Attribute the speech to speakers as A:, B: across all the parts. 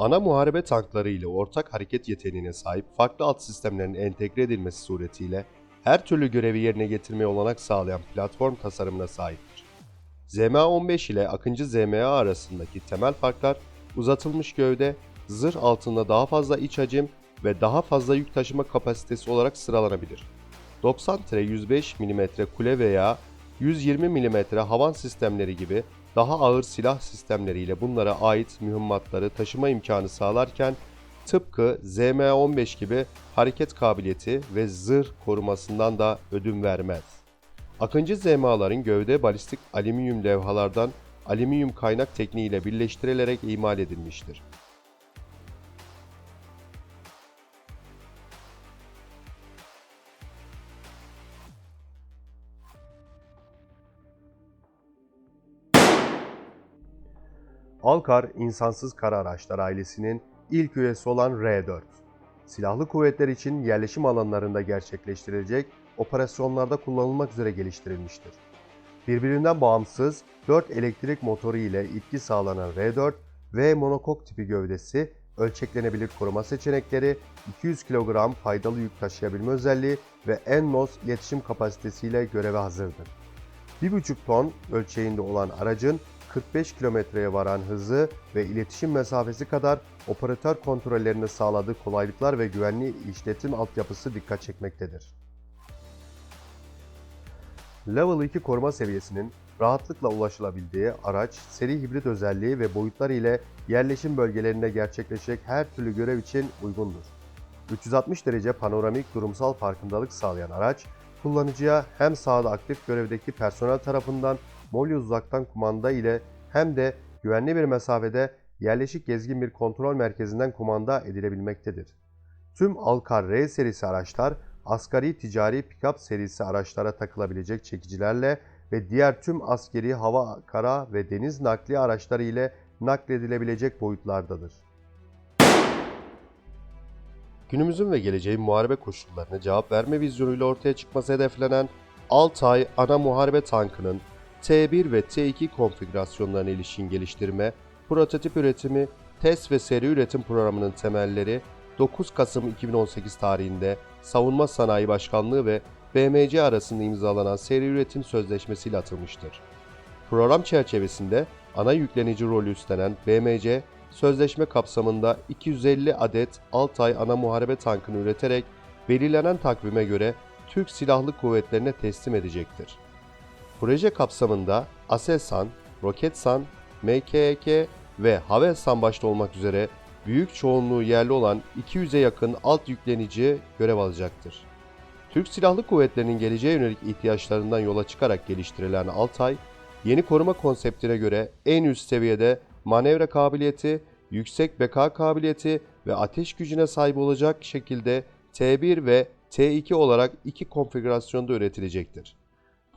A: Ana muharebe tankları ile ortak hareket yeteneğine sahip farklı alt sistemlerin entegre edilmesi suretiyle her türlü görevi yerine getirmeye olanak sağlayan platform tasarımına sahiptir. ZMA-15 ile Akıncı ZMA arasındaki temel farklar uzatılmış gövde, zırh altında daha fazla iç hacim ve daha fazla yük taşıma kapasitesi olarak sıralanabilir. 90-105 mm kule veya 120 mm havan sistemleri gibi daha ağır silah sistemleriyle bunlara ait mühimmatları taşıma imkanı sağlarken tıpkı ZM-15 gibi hareket kabiliyeti ve zırh korumasından da ödün vermez. Akıncı ZMA'ların gövde balistik alüminyum levhalardan alüminyum kaynak tekniğiyle birleştirilerek imal edilmiştir. Alkar insansız kara araçlar ailesinin ilk üyesi olan R4. Silahlı kuvvetler için yerleşim alanlarında gerçekleştirilecek operasyonlarda kullanılmak üzere geliştirilmiştir. Birbirinden bağımsız 4 elektrik motoru ile itki sağlanan R4 ve monokok tipi gövdesi, ölçeklenebilir koruma seçenekleri, 200 kilogram faydalı yük taşıyabilme özelliği ve en-nos iletişim kapasitesiyle göreve hazırdır. 1,5 ton ölçeğinde olan aracın 45 kilometreye varan hızı ve iletişim mesafesi kadar operatör kontrollerini sağladığı kolaylıklar ve güvenli işletim altyapısı dikkat çekmektedir. Level 2 koruma seviyesinin rahatlıkla ulaşılabildiği araç, seri hibrit özelliği ve boyutları ile yerleşim bölgelerinde gerçekleşecek her türlü görev için uygundur. 360 derece panoramik durumsal farkındalık sağlayan araç, kullanıcıya hem sahada aktif görevdeki personel tarafından Molly uzaktan kumanda ile hem de güvenli bir mesafede yerleşik gezgin bir kontrol merkezinden kumanda edilebilmektedir. Tüm Alkar R serisi araçlar asgari ticari pick-up serisi araçlara takılabilecek çekicilerle ve diğer tüm askeri hava, kara ve deniz nakli araçları ile nakledilebilecek boyutlardadır. Günümüzün ve geleceğin muharebe koşullarına cevap verme vizyonuyla ortaya çıkması hedeflenen Altay ana muharebe tankının T1 ve T2 konfigürasyonlarına ilişkin geliştirme, prototip üretimi, test ve seri üretim programının temelleri 9 Kasım 2018 tarihinde Savunma Sanayi Başkanlığı ve BMC arasında imzalanan seri üretim sözleşmesiyle atılmıştır. Program çerçevesinde ana yüklenici rolü üstlenen BMC, sözleşme kapsamında 250 adet Altay ana muharebe tankını üreterek belirlenen takvime göre Türk Silahlı Kuvvetlerine teslim edecektir. Proje kapsamında Aselsan, Roketsan, MKK ve Havelsan başta olmak üzere büyük çoğunluğu yerli olan 200'e yakın alt yüklenici görev alacaktır. Türk Silahlı Kuvvetleri'nin geleceğe yönelik ihtiyaçlarından yola çıkarak geliştirilen Altay, yeni koruma konseptine göre en üst seviyede manevra kabiliyeti, yüksek beka kabiliyeti ve ateş gücüne sahip olacak şekilde T1 ve T2 olarak iki konfigürasyonda üretilecektir.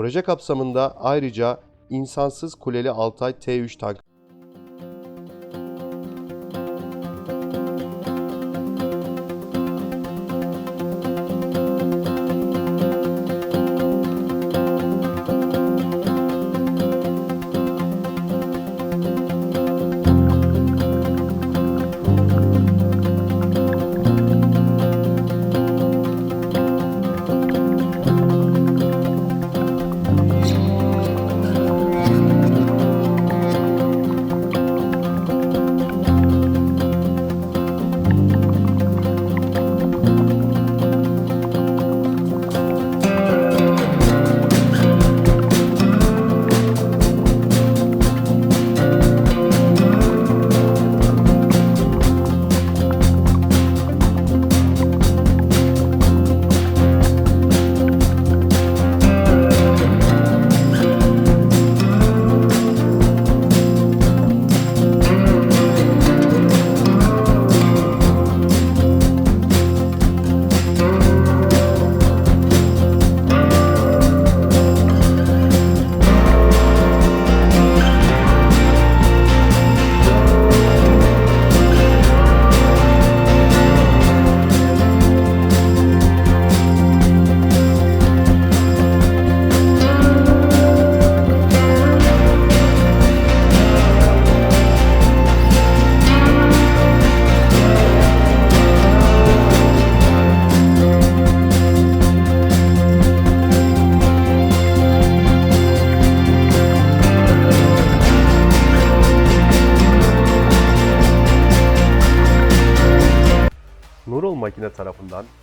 A: Proje kapsamında ayrıca insansız kuleli Altay T3 tank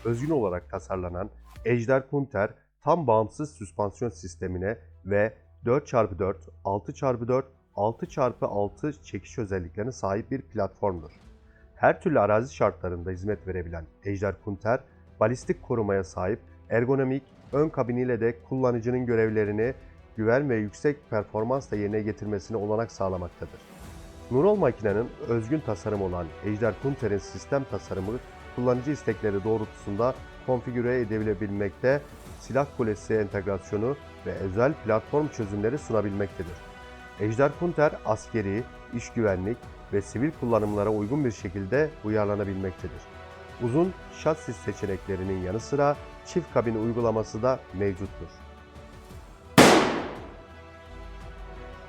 A: özgün olarak tasarlanan Ejder Kunter tam bağımsız süspansiyon sistemine ve 4x4, 6x4, 6x6 çekiş özelliklerine sahip bir platformdur. Her türlü arazi şartlarında hizmet verebilen Ejder Kunter, balistik korumaya sahip ergonomik ön kabiniyle de kullanıcının görevlerini güven ve yüksek performansla yerine getirmesine olanak sağlamaktadır. Nurol makinenin özgün tasarım olan Ejder Kunter'in sistem tasarımı kullanıcı istekleri doğrultusunda konfigüre edilebilmekte, silah kulesi entegrasyonu ve özel platform çözümleri sunabilmektedir. Ejder Kunter askeri, iş güvenlik ve sivil kullanımlara uygun bir şekilde uyarlanabilmektedir. Uzun şassi seçeneklerinin yanı sıra çift kabin uygulaması da mevcuttur.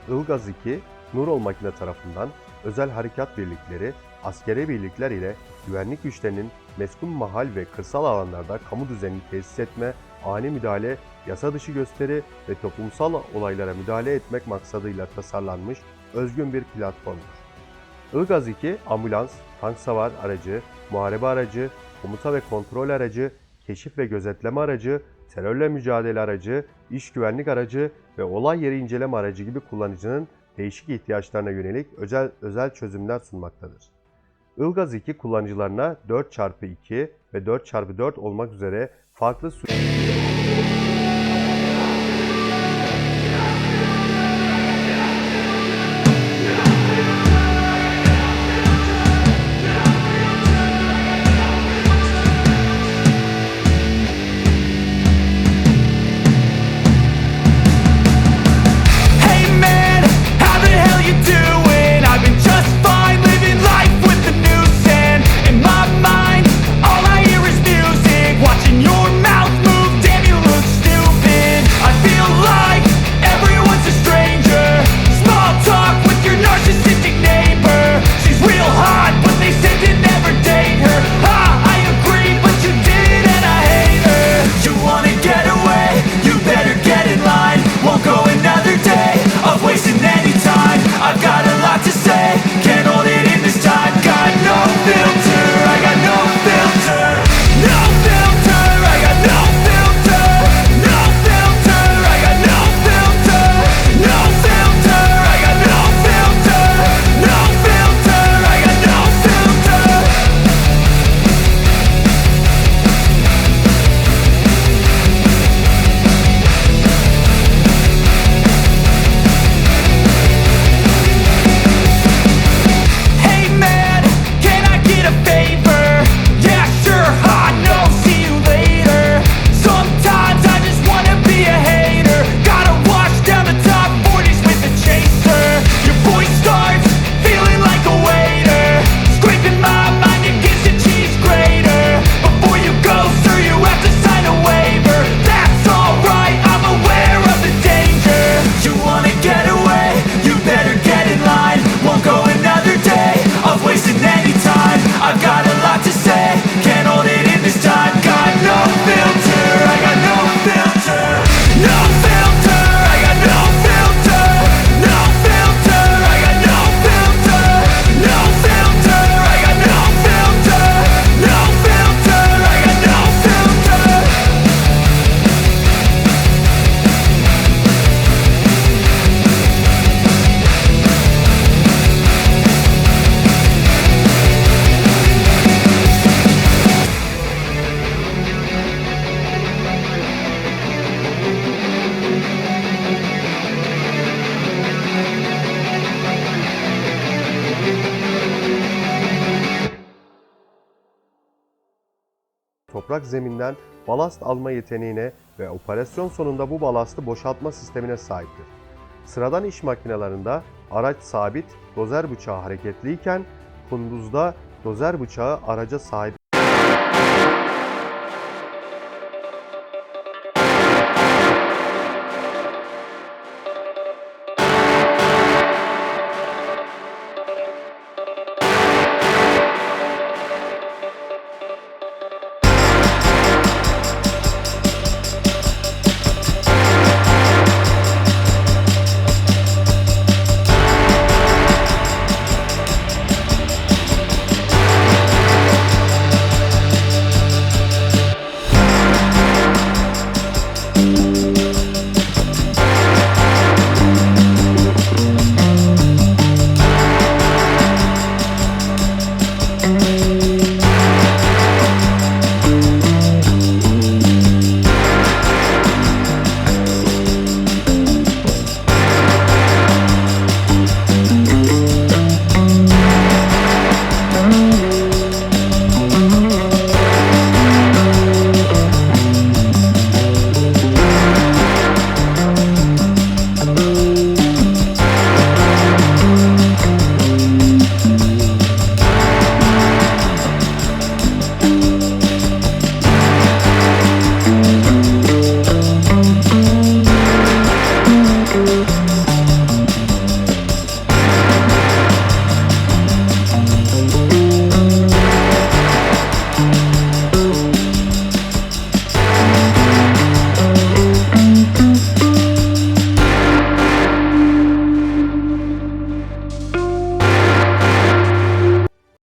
A: Ilgaz 2, Nurol makine tarafından özel harekat birlikleri, askeri birlikler ile güvenlik güçlerinin meskun mahal ve kırsal alanlarda kamu düzenini tesis etme, ani müdahale, yasa dışı gösteri ve toplumsal olaylara müdahale etmek maksadıyla tasarlanmış özgün bir platformdur. Ilgaz 2, ambulans, tank savar aracı, muharebe aracı, komuta ve kontrol aracı, keşif ve gözetleme aracı, terörle mücadele aracı, iş güvenlik aracı ve olay yeri inceleme aracı gibi kullanıcının değişik ihtiyaçlarına yönelik özel, özel çözümler sunmaktadır. Ilgaz 2 kullanıcılarına 4x2 ve 4x4 olmak üzere farklı sü- toprak zeminden balast alma yeteneğine ve operasyon sonunda bu balastı boşaltma sistemine sahiptir. Sıradan iş makinelerinde araç sabit, dozer bıçağı hareketliyken kunduzda dozer bıçağı araca sahip